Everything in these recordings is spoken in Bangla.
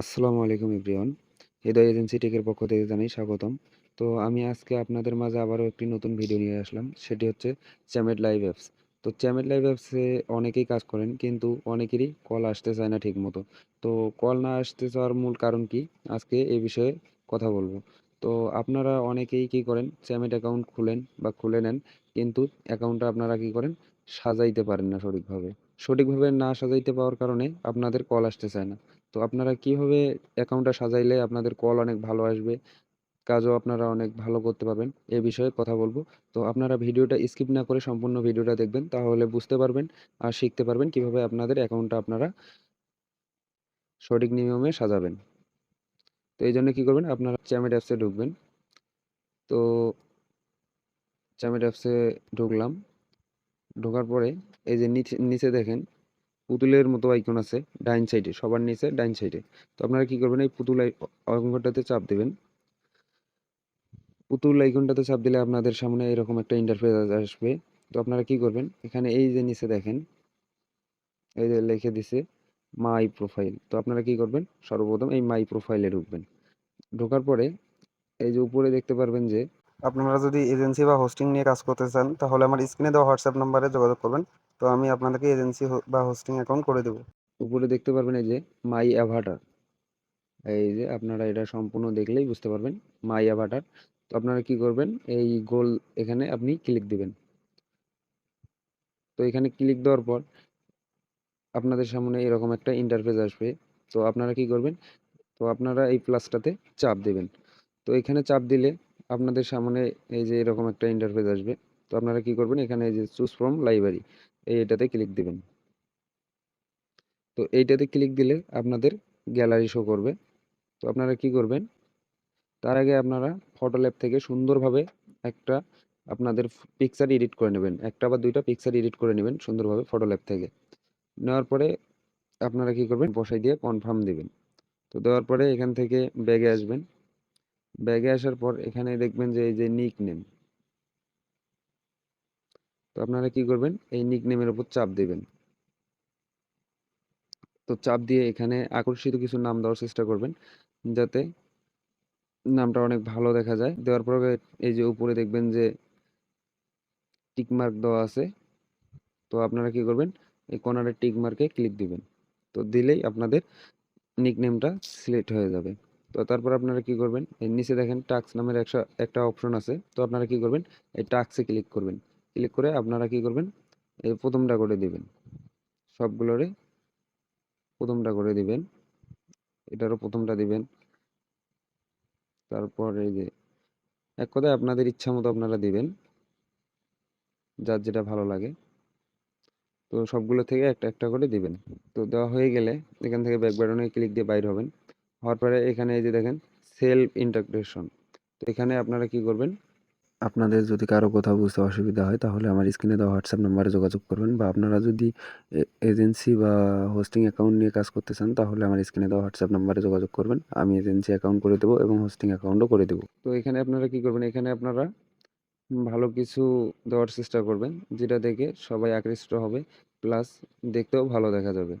আসসালামু আলাইকুম এভরিওয়ান। হৃদয় এজেন্সি টেকের পক্ষ থেকে জানাই স্বাগতম। তো আমি আজকে আপনাদের মাঝে আবারও একটি নতুন ভিডিও নিয়ে আসলাম। সেটি হচ্ছে চ্যামেট লাইভ অ্যাপস। তো চ্যামেট লাইভ অ্যাপসে অনেকেই কাজ করেন, কিন্তু অনেকেরই কল আসতে চায় না ঠিক মতো তো কল না আসতে চাওয়ার মূল কারণ কি? আজকে এই বিষয়ে কথা বলব। তো আপনারা অনেকেই কি করেন? চ্যামেট অ্যাকাউন্ট খুলেন বা খুলে নেন, কিন্তু অ্যাকাউন্টটা আপনারা কি করেন? সাজাইতে পারেন না সঠিকভাবে। সঠিকভাবে না সাজাইতে পাওয়ার কারণে আপনাদের কল আসতে চায় না। তো আপনারা কীভাবে অ্যাকাউন্টটা সাজাইলে আপনাদের কল অনেক ভালো আসবে? কাজও আপনারা অনেক ভালো করতে পারবেন। এ বিষয়ে কথা বলব। তো আপনারা ভিডিওটা স্কিপ না করে সম্পূর্ণ ভিডিওটা দেখবেন, তাহলে বুঝতে পারবেন আর শিখতে পারবেন কীভাবে আপনাদের অ্যাকাউন্টটা আপনারা সঠিক নিয়মে সাজাবেন। তো এই জন্য কী করবেন, আপনারা চ্যামেট অ্যাপসে ঢুকবেন। তো চ্যামেট অ্যাপসে ঢুকলাম। ঢোকার পরে এই যে নিচে নিচে দেখেন পুতুলের মতো আইকন আছে, ডাইন সাইডে সবার নিচে, ডাইন সাইডে তো আপনারা কি করবেন, এই পুতুল অঙ্কটাতে চাপ দেবেন। পুতুল আইকনটাতে চাপ দিলে আপনাদের সামনে এরকম একটা ইন্টারফেস আসবে। তো আপনারা কি করবেন, এখানে এই যে নিচে দেখেন, এই যে লিখে দিছে মাই প্রোফাইল তো আপনারা কি করবেন, সর্বপ্রথম এই মাই প্রোফাইলে ঢুকবেন। ঢোকার পরে এই যে উপরে দেখতে পারবেন যে, আপনারা যদি এজেন্সি বা হোস্টিং নিয়ে কাজ করতে চান, তাহলে আমার স্ক্রিনে দেওয়া হোয়াটসঅ্যাপ নাম্বারে যোগাযোগ করবেন। তো আমি আপনাদেরকে এজেন্সি বা হোস্টিং অ্যাকাউন্ট করে দেবো। উপরে দেখতে পারবেন এই যে মাই অ্যাভাটার এই যে আপনারা এটা সম্পূর্ণ দেখলেই বুঝতে পারবেন মাই অ্যাভাটার তো আপনারা কি করবেন, এই গোল এখানে আপনি ক্লিক দিবেন। তো এখানে ক্লিক দেওয়ার পর আপনাদের সামনে এরকম একটা ইন্টারফেস আসবে। তো আপনারা কি করবেন, তো আপনারা এই প্লাসটাতে চাপ দেবেন। তো এখানে চাপ দিলে আপনাদের সামনে এই যে এরকম একটা ইন্টারফেস আসবে। তো আপনারা কি করবেন, এখানে এই যে চুজ ফ্রম লাইব্রেরি এই এটাতে ক্লিক দিবেন। তো এইটাতে ক্লিক দিলে আপনাদের গ্যালারি শো করবে। তো আপনারা কি করবেন? তার আগে আপনারা ফটো ল্যাব থেকে সুন্দরভাবে একটা আপনাদের পিকচার এডিট করে নেবেন। একটা বা দুইটা পিকচার এডিট করে নেবেন সুন্দরভাবে ফটো ল্যাব থেকে। নেওয়ার পরে আপনারা কি করবেন? বসাই দিয়ে কনফার্ম দিবেন। তো দেওয়ার পরে এখান থেকে ব্যাগে আসবেন। ব্যাগে আসার পর এখানে দেখবেন যে এই যে নিক নেম তো আপনারা কি করবেন? এই নিক নেমের উপর চাপ দেবেন। তো চাপ দিয়ে এখানে আকর্ষিত কিছু নাম দেওয়ার চেষ্টা করবেন, যাতে নামটা অনেক ভালো দেখা যায়। দেওয়ার পরে এই যে উপরে দেখবেন যে টিক মার্ক দেওয়া আছে, তো আপনারা কি করবেন? এই কর্নারের টিকমার্কে ক্লিক দিবেন। তো দিলেই আপনাদের নিকনেমটা সিলেক্ট হয়ে যাবে। তো তারপর আপনারা কি করবেন? এর নিচে দেখেন টাক্স নামের একটা অপশন আছে। তো আপনারা কি করবেন? এই টাক্সে ক্লিক করবেন। ক্লিক করে আপনারা কি করবেন? এই প্রথমটা করে দিবেন। সবগুলোরে প্রথমটা করে দিবেন। এটারও প্রথমটা দিবেন। তারপর এই যে এক কথায় আপনাদের ইচ্ছা মতো আপনারা দিবেন। যার যেটা ভালো লাগে। তো সবগুলো থেকে একটা একটা করে দিবেন। তো দেওয়া হয়ে গেলে এখান থেকে ব্যাক বাটনে ক্লিক দিয়ে বাইর হবেন। হওয়ার পরে এখানে এই যে দেখেন সেলফ ইন্টাগ্রেশন তো এখানে আপনারা কি করবেন? আপনাদের যদি কারও কোথাও বুঝতে অসুবিধা হয়, তাহলে আমার স্ক্রিনে দেওয়া হোয়াটসঅ্যাপ নাম্বারে যোগাযোগ করবেন বা আপনারা যদি এজেন্সি বা হোস্টিং অ্যাকাউন্ট নিয়ে কাজ করতে চান, তাহলে আমার স্ক্রিনে দেওয়া হোয়াটসঅ্যাপ নাম্বারে যোগাযোগ করবেন। আমি এজেন্সি অ্যাকাউন্ট করে দেবো এবং হোস্টিং অ্যাকাউন্টও করে দেবো। তো এখানে আপনারা কি করবেন? এখানে আপনারা ভালো কিছু দেওয়ার চেষ্টা করবেন, যেটা দেখে সবাই আকৃষ্ট হবে, প্লাস দেখতেও ভালো দেখা যাবে।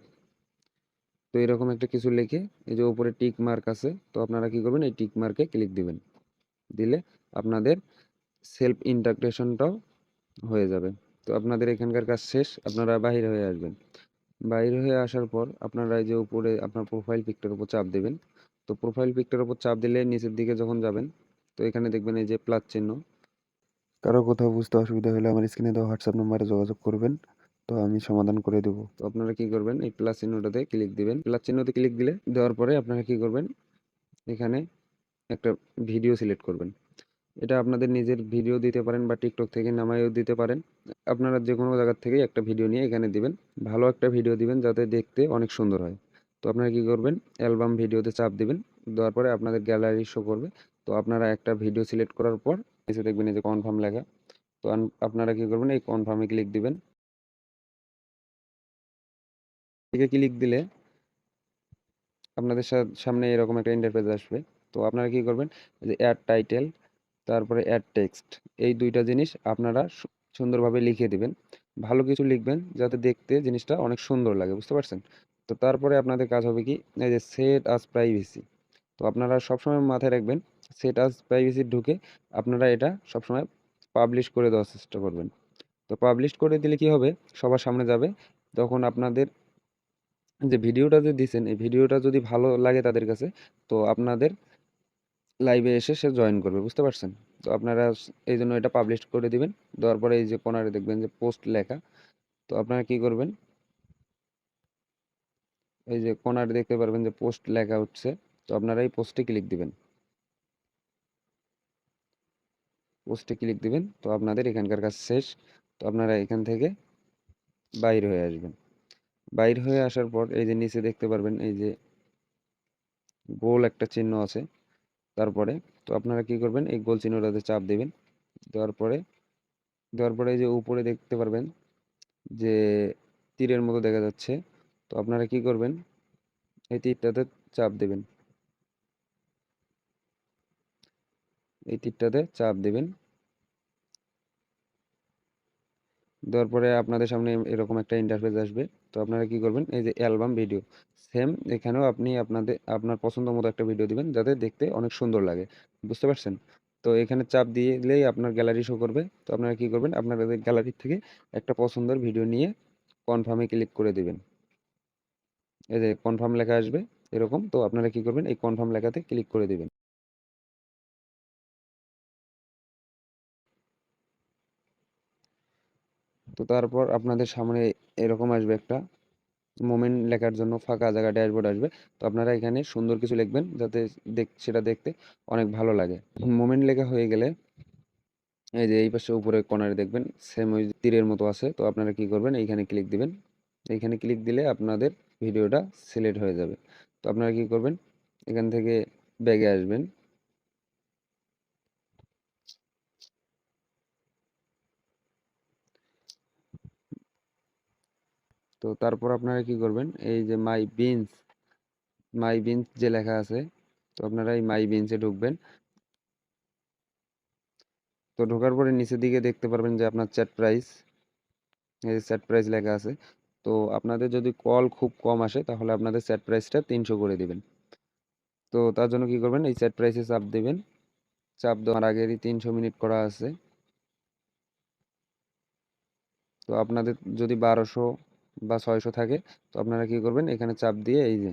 তো এরকম একটা কিছু লিখে, এই যে উপরে টিক মার্ক আছে, তো আপনারা কি করবেন? এই টিক মার্কে ক্লিক দিবেন। দিলে আপনাদের সেলফ ইন্টাগ্রেশনটাও হয়ে যাবে। তো আপনাদের এখানকার কাজ শেষ, আপনারা বাহির হয়ে আসবেন। বাইরে হয়ে আসার পর আপনারা এই যে উপরে আপনার প্রোফাইল পিকটার উপর চাপ দেবেন। তো প্রোফাইল পিকটার উপর চাপ দিলে নিচের দিকে যখন যাবেন, তো এখানে দেখবেন এই যে প্লাস চিহ্ন। কারও কোথাও বুঝতে অসুবিধা হলে আমার স্ক্রিনে দেওয়া হোয়াটসঅ্যাপ নাম্বারে যোগাযোগ করবেন, তো আমি সমাধান করে দেবো। তো আপনারা কি করবেন, এই প্লাস চিহ্নটাতে ক্লিক দিবেন। প্লাস চিহ্নতে ক্লিক দিলে, দেওয়ার পরে আপনারা কি করবেন, এখানে একটা ভিডিও সিলেক্ট করবেন। এটা আপনাদের নিজের ভিডিও দিতে পারেন বা টিকটক থেকে নামাইও দিতে পারেন। আপনারা যে কোনো জায়গার থেকে একটা ভিডিও নিয়ে এখানে দিবেন। ভালো একটা ভিডিও দিবেন যাতে দেখতে অনেক সুন্দর হয়। তো আপনারা কি করবেন? অ্যালবাম ভিডিওতে চাপ দিবেন। দেওয়ার পরে আপনাদের গ্যালারি শো করবে। তো আপনারা একটা ভিডিও সিলেক্ট করার পর এসে দেখবেন এই যে কনফার্ম লেখা। তো আপনারা কি করবেন? এই কনফার্মে ক্লিক দিবেন। এদিকে ক্লিক দিলে আপনাদের সামনে এরকম একটা ইন্টারফেস আসবে। তো আপনারা কি করবেন? যে অ্যাড টাইটেল তারপরে অ্যাড টেক্সট এই দুইটা জিনিস আপনারা সুন্দরভাবে লিখে দিবেন। ভালো কিছু লিখবেন যাতে দেখতে জিনিসটা অনেক সুন্দর লাগে, বুঝতে পারছেন? তো তারপরে আপনাদের কাজ হবে কি, এই যে সেট আস প্রাইভেসি তো আপনারা সবসময় মাথায় রাখবেন সেট আস প্রাইভেসি ঢুকে আপনারা এটা সবসময় পাবলিশ করে দেওয়ার চেষ্টা করবেন। তো পাবলিশ করে দিলে কি হবে, সবার সামনে যাবে। তখন আপনাদের যে ভিডিওটা যে দিছেন, এই ভিডিওটা যদি ভালো লাগে তাদের কাছে, তো আপনাদের লাইভে এসে সে জয়েন করবে, বুঝতে পারছেন? তো আপনারা এই জন্য এটা পাবলিশ করে দিবেন। দেওয়ার পরে এই যে কোনারে দেখবেন যে পোস্ট লেখা, তো আপনারা কি করবেন? এই যে কোনারে দেখতে পারবেন যে পোস্ট লেখা উঠছে তো আপনারা এই পোস্টে ক্লিক দিবেন। পোস্টে ক্লিক দিবেন, তো আপনাদের এখানকার কাজ শেষ। তো আপনারা এখান থেকে বাইর হয়ে আসবেন। বাইর হয়ে আসার পর এই যে নিচে দেখতে পারবেন, এই যে গোল একটা চিহ্ন আছে। তারপরে তো আপনারা কি করবেন, এই গোল চিহ্নটাতে চাপ দেবেন। দেওয়ার পরে দেওয়ার পরে যে উপরে দেখতে পারবেন যে তীরের মতো দেখা যাচ্ছে, তো আপনারা কি করবেন, এই তীরটাতে চাপ দেবেন। এই তীরটাতে চাপ দেবেন। দেওয়ার পরে আপনাদের সামনে এরকম একটা ইন্টারফেস আসবে। তো আপনারা কি করবেন? এই যে অ্যালবাম ভিডিও সেম এখানেও আপনি আপনাদের, আপনার পছন্দ মতো একটা ভিডিও দিবেন যাতে দেখতে অনেক সুন্দর লাগে। বুঝতে পারছেন? তো এখানে চাপ দিলেই আপনার গ্যালারি শো করবে। তো আপনারা কি করবেন? আপনাদের গ্যালারি থেকে একটা পছন্দের ভিডিও নিয়ে কনফার্মে ক্লিক করে দিবেন। এই যে কনফার্ম লেখা আসবে এরকম। তো আপনারা কি করবেন? এই কনফার্ম লেখাতে ক্লিক করে দিবেন। তো তারপর আপনাদের সামনে এরকম আসবে একটা মোমেন্ট লেখার জন্য ফাঁকা জায়গা ড্যাশবোর্ড আসবে। তো আপনারা এখানে সুন্দর কিছু লিখবেন যাতে দেখ, সেটা দেখতে অনেক ভালো লাগে। মোমেন্ট লেখা হয়ে গেলে এই যে এই পাশে উপরে কর্নারে দেখবেন সেম ওই তীরের মতো আছে। তো আপনারা কি করবেন, এইখানে ক্লিক দিবেন। এইখানে ক্লিক দিলে আপনাদের ভিডিওটা সিলেক্ট হয়ে যাবে। তো আপনারা কি করবেন, এখান থেকে ব্যাগে আসবেন। তো তারপর আপনারা কি করবেন? এই যে মাই বিনস মাই বিনস যে লেখা আছে, তো আপনারা এই মাই বিনসে ঢুকবেন। তো ঢোকার পরে নিচের দিকে দেখতে পারবেন যে আপনার চ্যাট প্রাইস এই যে চ্যাট প্রাইস লেখা আছে। তো আপনাদের যদি কল খুব কম আসে, তাহলে আপনাদের চ্যাট প্রাইসটা তিনশো করে দিবেন। তো তার জন্য কি করবেন? এই চ্যাট প্রাইসে চাপ দেবেন। চাপ দেওয়ার আগেরই তিনশো মিনিট করা আছে। তো আপনাদের যদি বারোশো বা ছয়শো থাকে। তো আপনারা কি করবেন? এখানে চাপ দিয়ে এই যে,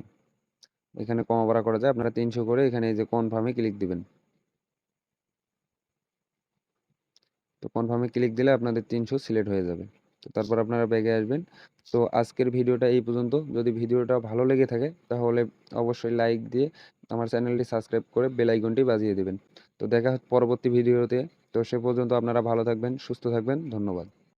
এখানে কমা বাড়া করা যায়, আপনারা তিনশো করে এখানে এই যে কনফার্মে ক্লিক দিবেন। তো কনফার্মে ক্লিক দিলে আপনাদের তিনশো সিলেক্ট হয়ে যাবে। তো তারপর আপনারা ব্যাগে আসবেন। তো আজকের ভিডিওটা এই পর্যন্ত। যদি ভিডিওটা ভালো লেগে থাকে, তাহলে অবশ্যই লাইক দিয়ে আমার চ্যানেলটি সাবস্ক্রাইব করে বেল আইকনটি বাজিয়ে দেবেন। তো দেখা পরবর্তী ভিডিওতে। তো সে পর্যন্ত আপনারা ভালো থাকবেন, সুস্থ থাকবেন। ধন্যবাদ।